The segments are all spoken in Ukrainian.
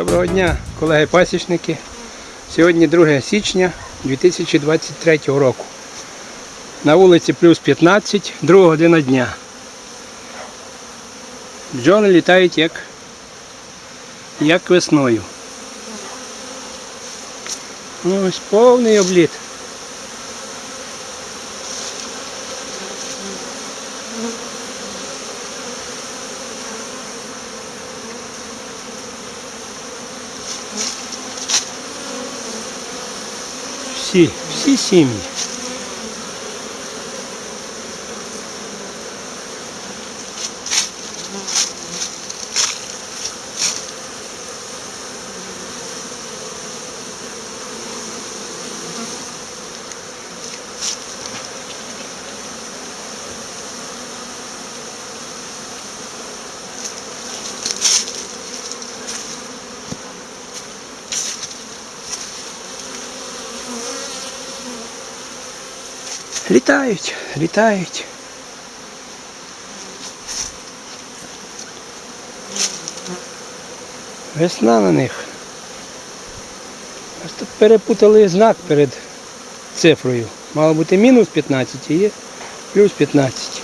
Доброго дня, колеги-пасічники. Сьогодні 2 січня 2023 року. На вулиці плюс 15, друга година дня. Бджоли літають як, як весною. Ну, ось повний обліт. Всі, всі сім'ї. Літають, літають. Весна на них. Перепутали знак перед цифрою. Мало бути мінус 15, і є плюс 15.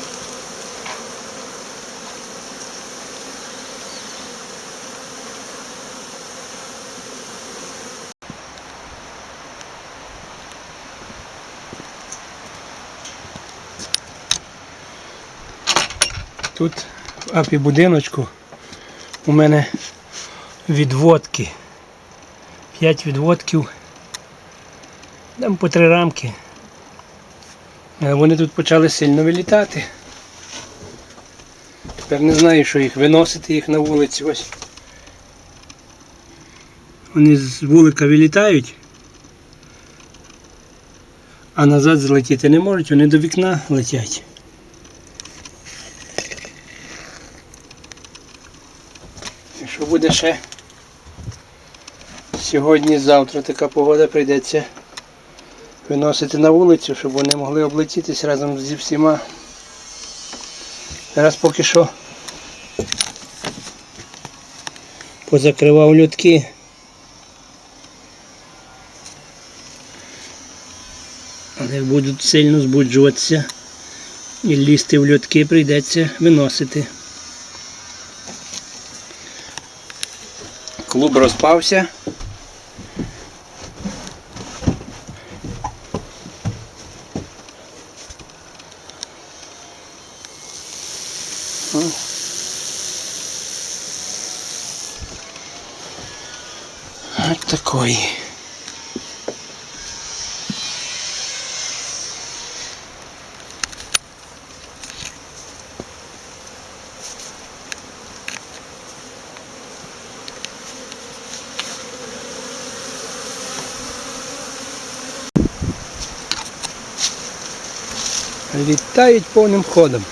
Тут в апі будиночку у мене відводки. П'ять відводків. Там по три рамки. Вони тут почали сильно вилітати. Тепер не знаю, що їх виносити їх на вулицю. Ось. Вони з вулика вилітають, а назад злетіти не можуть, вони до вікна летять. Буде ще сьогодні-завтра така погода прийдеться виносити на вулицю, щоб вони могли облетітись разом зі всіма. Зараз поки що позакривав льотки. Але будуть сильно збуджуватися і лізти в льотки прийдеться виносити. Клуб розпався. Ось такої. Літають повним ходом.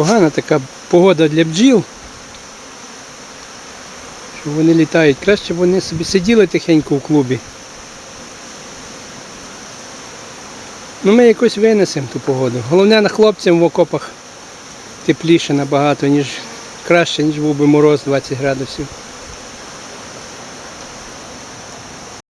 Погана така погода для бджіл. Що вони літають. Краще б вони собі сиділи тихенько в клубі. Ну ми якось винесемо ту погоду. Головне на хлопцям в окопах тепліше набагато, ніж краще, ніж був би мороз 20 градусів.